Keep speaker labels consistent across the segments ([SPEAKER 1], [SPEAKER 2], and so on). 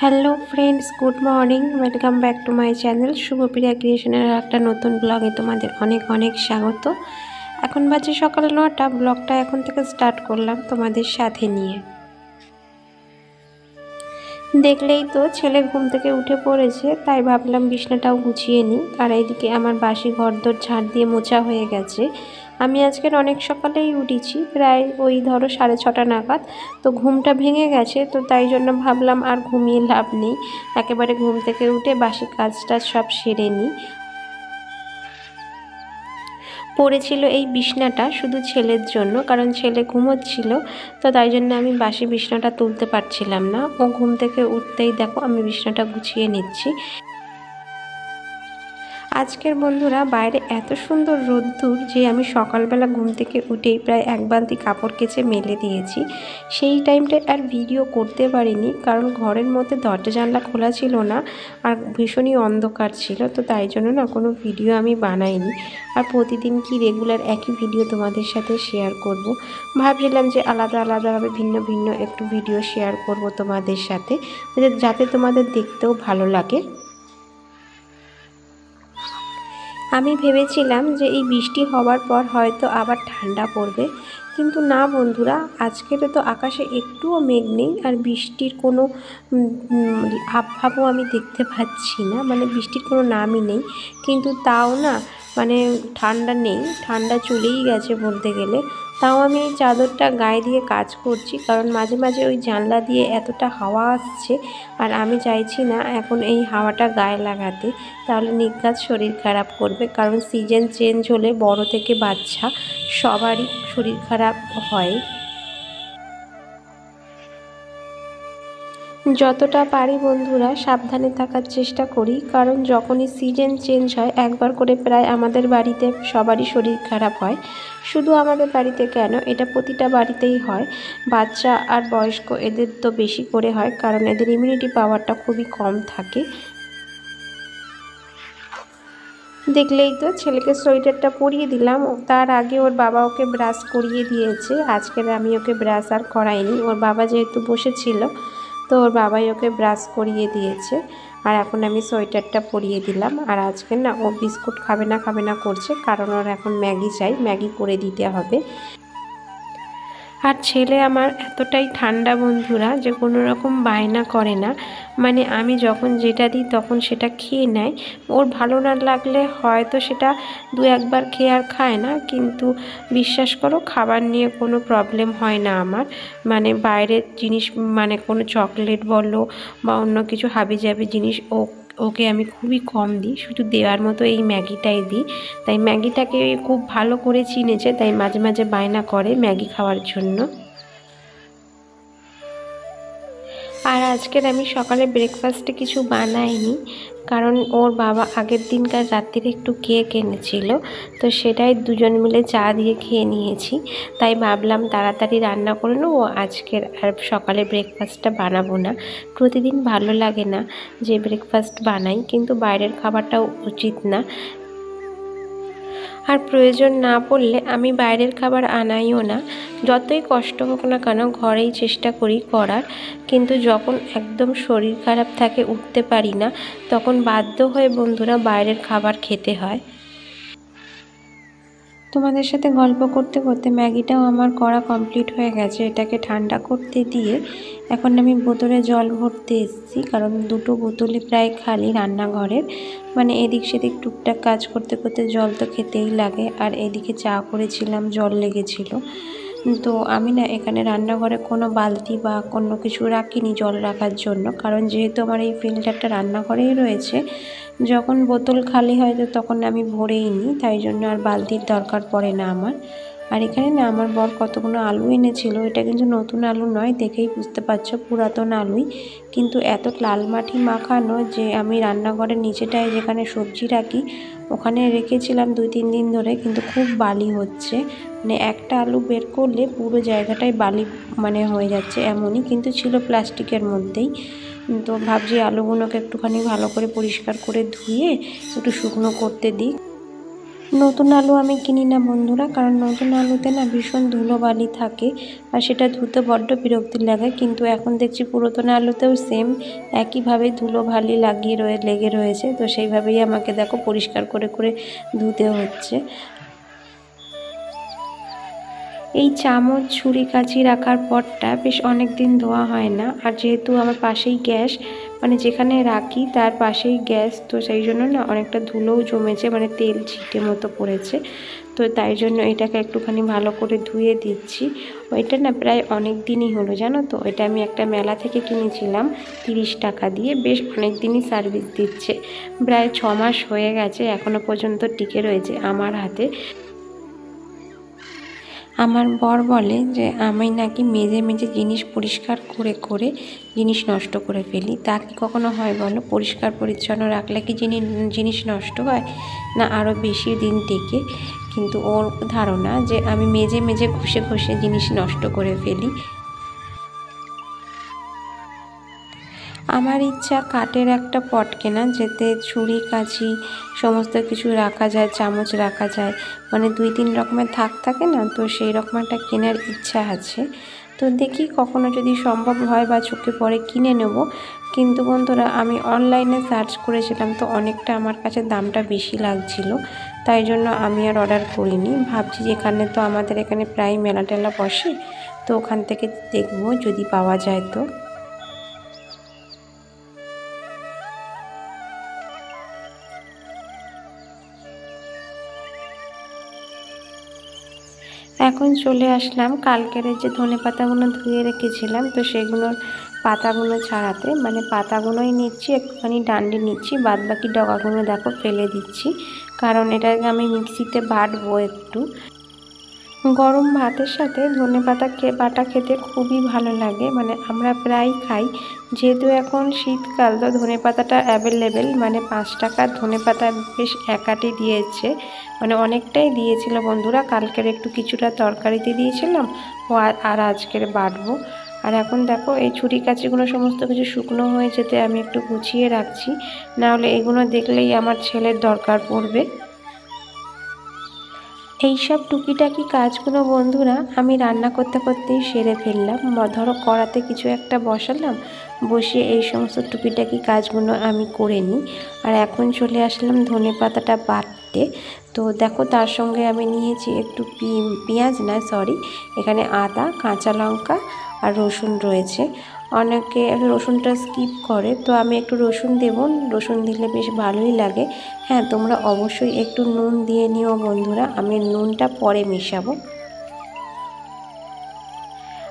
[SPEAKER 1] Hello friends, good morning. Welcome back to my channel Shubhapriya ক্রিয়েশনের একটা নতুন ব্লগে তোমাদের অনেক অনেক স্বাগত। এখন বাজে সকাল নটা, ব্লগটা এখন থেকে স্টার্ট করলাম তোমাদের সাথে নিয়ে। দেখলেই তো ছেলে ঘুম থেকে উঠে পড়েছে, তাই ভাবলাম বিছনাটাও গুছিয়ে নিই। আর এইদিকে আমার বাসি ঘর ঘরদোর ঝাড় দিয়ে মোছা হয়ে গেছে। আমি আজকের অনেক সকালেই উঠেছি, প্রায় ওই ধরো সাড়ে ছটা নাগাদ। তো ঘুমটা ভেঙে গেছে, তো তাই জন্য ভাবলাম আর ঘুমিয়ে লাভ নেই। একেবারে ঘুম থেকে উঠে বাসি কাজটা সব সেরে নিই। পড়েছিল এই বিছনাটা শুধু ছেলের জন্য, কারণ ছেলে ঘুমোচ্ছিল, তো তাই জন্য আমি বাসি বিছনাটা তুলতে পারছিলাম না। ও ঘুম থেকে উঠতেই দেখো আমি বিছনাটা গুছিয়ে নিচ্ছি। আজকের বন্ধুরা, বাইরে এত সুন্দর রোদ্দুর যে আমি সকালবেলা ঘুম থেকে উঠেই প্রায় এক বালতি কাপড় কেচে মেলে দিয়েছি। সেই টাইমটা আর ভিডিও করতে পারিনি কারণ ঘরের মধ্যে দরজা জানলা খোলা ছিল না আর ভীষণই অন্ধকার ছিল, তো তাই জন্য না কোনো ভিডিও আমি বানাইনি। আর প্রতিদিন কি রেগুলার একই ভিডিও তোমাদের সাথে শেয়ার করব? ভাবছিলাম যে আলাদা আলাদাভাবে ভিন্ন ভিন্ন একটু ভিডিও শেয়ার করব তোমাদের সাথে, যাতে তোমাদের দেখতেও ভালো লাগে। আমি ভেবেছিলাম যে এই বৃষ্টি হওয়ার পর হয়তো আবার ঠান্ডা পড়বে। কিন্তু না বন্ধুরা আজকের তো আকাশে একটুও মেঘ নেই আর বৃষ্টির কোনো ভাবও আমি দেখতে পাচ্ছি না। মানে বৃষ্টির কোনো নামই নেই। কিন্তু তাও না মানে ঠান্ডা নেই। ঠান্ডা চলেই গেছে বলতে গেলে। তাও আমি এই চাদরটা গায়ে দিয়ে কাজ করছি, কারণ মাঝে মাঝে ওই জানলা দিয়ে এতটা হাওয়া আসছে আর আমি চাইছি না এখন এই হাওয়াটা গায়ে লাগাতে। তাহলে নির্ঘাত শরীর খারাপ করবে, কারণ সিজন চেঞ্জ হলে বড় থেকে বাচ্চা সবারই শরীর খারাপ হয়। যতটা পারি বন্ধুরা, সাবধানে থাকার চেষ্টা করি। কারণ যখনই সিজন চেঞ্জ হয়, একবার করে প্রায় আমাদের বাড়িতে সবারই শরীর খারাপ হয়। শুধু আমাদের বাড়িতে কেন? এটা প্রতিটা বাড়িতেই হয়। বাচ্চা আর বয়স্ক এদের তো বেশি করে হয়, কারণ এদের ইমিউনিটি পাওয়ারটা খুবই কম থাকে। দেখলেই তো ছেলেকে সোয়েটারটা পরিয়ে দিলাম। তার আগে ওর বাবা ওকে ব্রাশ করিয়ে দিয়েছে। আজকের আমি ওকে ব্রাশ আর করাইনি। ওর বাবা যেহেতু বসেছিল তো ওর বাবাই ওকে ব্রাশ করিয়ে দিয়েছে। আর এখন আমি সোয়েটারটা পরিয়ে দিলাম। আর আজকে না ও বিস্কুট খাবে না খাবে না করছে। কারণ ওর এখন ম্যাগি চাই। ম্যাগি করে দিতে হবে। আর ছেলে আমার এতটাই ঠান্ডা বন্ধুরা যে কোনো রকম বায়না করে না। মানে আমি যখন যেটা দিই তখন সেটা খেয়ে নেয়। ওর ভালো না লাগলে হয়তো সেটা দু একবার খেয়ে আর খায় না। কিন্তু বিশ্বাস করো খাবার নিয়ে কোনো প্রবলেম হয় না আমার। মানে বাইরের জিনিস মানে কোনো চকলেট বলো বা অন্য কিছু হাবি জাবি জিনিস ও ওকে আমি খুবই কম দিই। শুধু দেওয়ার মতো এই ম্যাগিটাই দিই। তাই ম্যাগিটাকে খুব ভালো করে চিনেছে, তাই মাঝে মাঝে বায়না করে ম্যাগি খাওয়ার জন্য। আর আজকের আমি সকালে ব্রেকফাস্টে কিছু বানাইনি। কারণ ওর বাবা আগের দিনকার রাত্রিরে একটু কেক এনেছিল, তো সেটাই দুজন মিলে চা দিয়ে খেয়ে নিয়েছি। তাই ভাবলাম তাড়াতাড়ি রান্না করে নেব, আজকের আর সকালে ব্রেকফাস্টটা বানাবো না। প্রতিদিন ভালো লাগে না যে ব্রেকফাস্ট বানাই, কিন্তু বাইরের খাবারটাও উচিত না। আর প্রয়োজন না পড়লে আমি বাইরের খাবার আনাইও না। যতই কষ্ট হোক না কেন ঘরেই চেষ্টা করি করার। কিন্তু যখন একদম শরীর খারাপ থাকে, উঠতে পারি না, তখন বাধ্য হয়ে বন্ধুরা বাইরের খাবার খেতে হয়। তোমাদের সাথে গল্প করতে করতে ম্যাগিটাও আমার করা কমপ্লিট হয়ে গেছে। এটাকে ঠান্ডা করতে দিয়ে এখন আমি বোতলে জল ভরতে এসেছি, কারণ দুটো বোতলই প্রায় খালি রান্নাঘরের। মানে এদিক সেদিক টুকটাক কাজ করতে করতে জল তো খেতেই লাগে, আর এদিকে চা করেছিলাম, জল লেগেছিল। তো আমি না এখানে রান্নাঘরে কোনো বালতি বা কোনো কিছু রাখিনি জল রাখার জন্য। কারণ যেহেতু আমার এই ফিল্টারটা রান্নাঘরেই রয়েছে, যখন বোতল খালি হয় তো তখন আমি ভরেই নিই তাই জন্য আর বালতির দরকার পড়ে না আমার। আর এখানে না আমার বর কতগুলো আলু এনেছিল, এটা কিন্তু নতুন আলু নয়, দেখেই বুঝতে পারছ পুরাতন আলুই। কিন্তু এত লাল মাটি মাখানো যে আমি রান্নাঘরের নিচেটায় যেখানে সবজি রাখি, ওখানে রেখেছিলাম দুই তিন দিন ধরে, কিন্তু খুব বালি হচ্ছে। মানে একটা আলু বের করলে পুরো জায়গাটাই বালি মানে হয়ে যাচ্ছে এমনই, কিন্তু ছিল প্লাস্টিকের মধ্যেই। তো ভাবছি আলুগুলোকে একটুখানি ভালো করে পরিষ্কার করে ধুয়ে একটু শুকনো করতে দিই। নতুন আলু আমি কিনি না বন্ধুরা, কারণ নতুন আলুতে না ভীষণ ধুলোবালি থাকে আর সেটা ধুতে বড্ড বিরক্তি লাগে। কিন্তু এখন দেখছি পুরাতন আলুতেও সেম একইভাবে ধুলোবালি লাগিয়ে রয়ে, লেগে রয়েছে। তো সেইভাবেই আমাকে দেখো পরিষ্কার করে করে ধুতে হচ্ছে। এই চামচ ছুরি কাচি রাখার পরটা বেশ অনেক দিন ধোয়া হয় না। আর যেহেতু আমার পাশেই গ্যাস মানে যেখানে রাখি, তার পাশেই গ্যাস, তো সেই জন্য না অনেকটা ধুলোও জমেছে মানে তেল ছিটে মতো পড়েছে। তো তাই জন্য এটাকে একটুখানি ভালো করে ধুয়ে দিচ্ছি। ওইটা না প্রায় অনেক দিনই হলো, জানো তো? এটা আমি একটা মেলা থেকে কিনেছিলাম, তিরিশ টাকা দিয়ে। বেশ অনেক দিনই সার্ভিস দিচ্ছে। প্রায় ছ মাস হয়ে গেছে এখনও পর্যন্ত টিকে রয়েছে আমার হাতে। আমার বর বলে যে, আমি নাকি মেজে মেজে জিনিস পরিষ্কার করে করে জিনিস নষ্ট করে ফেলি। তা কি কখনো হয় বলো? পরিষ্কার, পরিচ্ছন্ন রাখলে কি জিনিস জিনিস নষ্ট হয়? না আরও বেশি দিন টেকে। কিন্তু ওর ধারণা যে, আমি মেজে মেজে ঘষে ঘষে জিনিস নষ্ট করে ফেলি আমার ইচ্ছা কাঠের একটা পট কেনা, যেতে ছুরি কাঁচি, সমস্ত কিছু রাখা যায়, চামচ রাখা যায়। মানে দুই তিন রকমের থাক থাকে না, তো সেই রকম একটা কেনার ইচ্ছা আছে। তো দেখি কখনো যদি সম্ভব হয় বা চোখে পরে কিনে নেব। কিন্তু বন্ধুরা, আমি অনলাইনে সার্চ করেছিলাম, তো অনেকটা আমার কাছে দামটা বেশি লাগছিল। তাই জন্য আমি আর অর্ডার করিনি। ভাবছি এখানে তো আমাদের এখানে প্রায় মেলা টেলা বসে, তো ওখান থেকে দেখব যদি পাওয়া যায় তো। এখন চলে আসলাম। কালকের যে ধনে পাতাগুলো ধুয়ে রেখেছিলাম, তো সেগুলোর পাতাগুলো ছাড়াতে মানে পাতাগুলোই নিচ্ছি, একটুখানি ডান্ডি নিচ্ছি বাদ বাকি ডগাগুলো দেখো ফেলে দিচ্ছি। কারণ এটাকে আমি মিক্সিতে বাটবো একটু। গরম ভাতের সাথে ধনে পাতা বাটা খেতে খুবই ভালো লাগে। মানে আমরা প্রায় খাই। যেহেতু এখন শীতকাল, তো ধনে পাতাটা অ্যাভেলেবেল মানে পাঁচ টাকার ধনে পাতা বেশ একাটি দিয়েছে। মানে অনেকটাই দিয়েছিল বন্ধুরা। কালকের একটু কিছুটা তরকারিতে দিয়েছিলাম। ও আর আজকের বাটবো। আর এখন দেখো, এই ছুরি কাচিগুলো সমস্ত কিছু শুকনো হয়ে যেতে আমি একটু গুছিয়ে রাখছি। নাহলে এগুলো দেখলেই আমার ছেলের দরকার পড়বে। এইসব টুকিটাকি কাজগুলো বন্ধুরা আমি রান্না করতে করতেই সেরে ফেললাম। ধরো কড়াতে কিছু একটা বসালাম, বসিয়ে এই সমস্ত টুকিটাকি কাজগুলো আমি করে নিই। আর এখন চলে আসলাম ধনে পাতাটা বাটতে। তো দেখো তার সঙ্গে আমি নিয়েছি একটু পেঁয়াজ না সরি এখানে আদা, কাঁচা লঙ্কা আর রসুন রয়েছে। অনেকে রসুনটা স্কিপ করে, তো আমি একটু রসুন দেবো। রসুন দিলে বেশ ভালোই লাগে। হ্যাঁ তোমরা অবশ্যই একটু নুন দিয়ে নিও বন্ধুরা, আমি নুনটা পরে মেশাবো।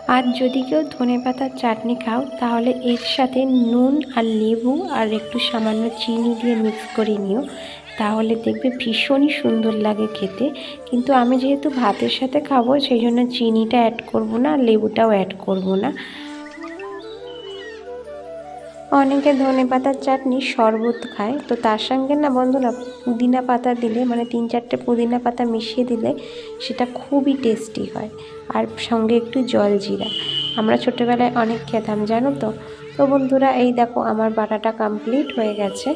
[SPEAKER 1] আর যদি কেউ ধনে পাতার চাটনি খাও, তাহলে এর সাথে নুন আর লেবু আর একটু সামান্য চিনি দিয়ে মিক্স করে নিও। তাহলে দেখবে ভীষণই সুন্দর লাগে খেতে। কিন্তু আমি যেহেতু ভাতের সাথে খাব, সেই জন্য চিনিটা অ্যাড করব না, লেবুটাও অ্যাড করব না। অনেকে ধনে পাতার চাটনি শরবত খায়। তো তার সঙ্গে না বন্ধুরা, পুদিনা পাতা দিলে মানে তিন চারটে পুদিনা পাতা মিশিয়ে দিলে সেটা খুবই টেস্টি হয়। আর সঙ্গে একটু জল জিরা। আমরা ছোটোবেলায় অনেক খেতাম, জানো তো? তো বন্ধুরা, এই দেখো আমার বাটাটা কমপ্লিট হয়ে গেছে।